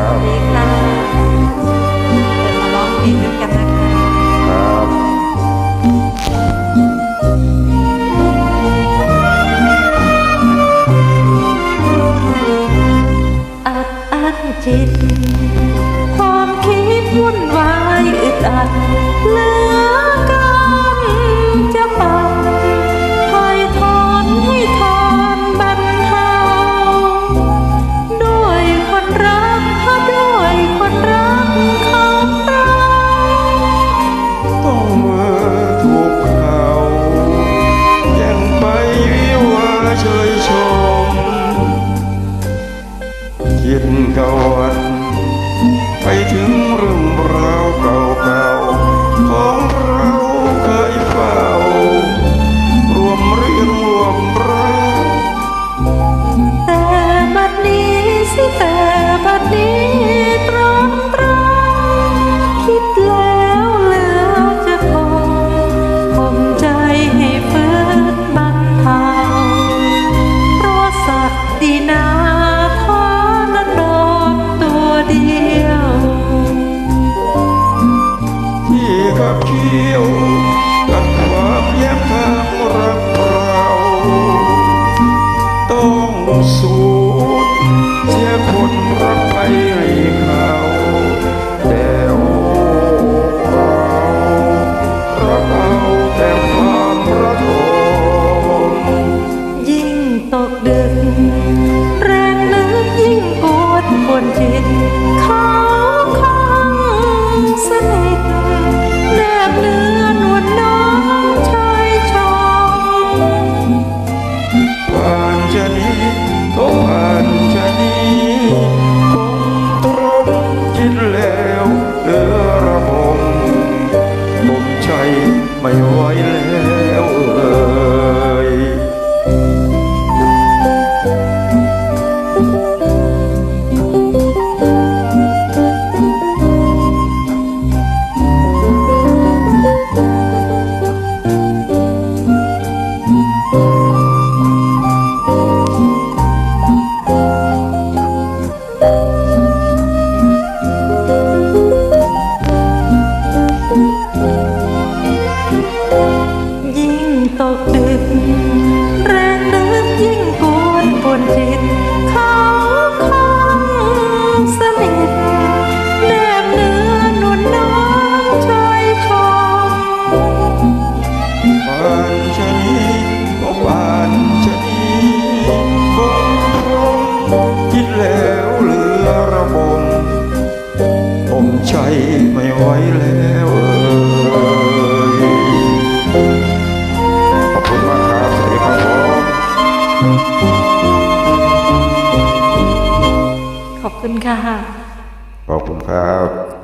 ค คิ ที่ขับเคี่ยวกับความแย้มทางรักเราต้องสูญเสียคนรักไปให้เขาแต่โอ้เรารักเอาแต่ความระทมยิ่งตกเดึก ไม่ไหวแล้ว ยิ่งตกดึก แรงนึกยิ่งปวดปวดจิต เขาคงสนิทแนบเนื้อนวลน้องชายชมผ่านชะนี้ก็ผ่านชะนี้คงตรงคิดแล้วเหลือระบมผมใจไม่ไหวแล้ว คุณค่ะ ขอบคุณครับ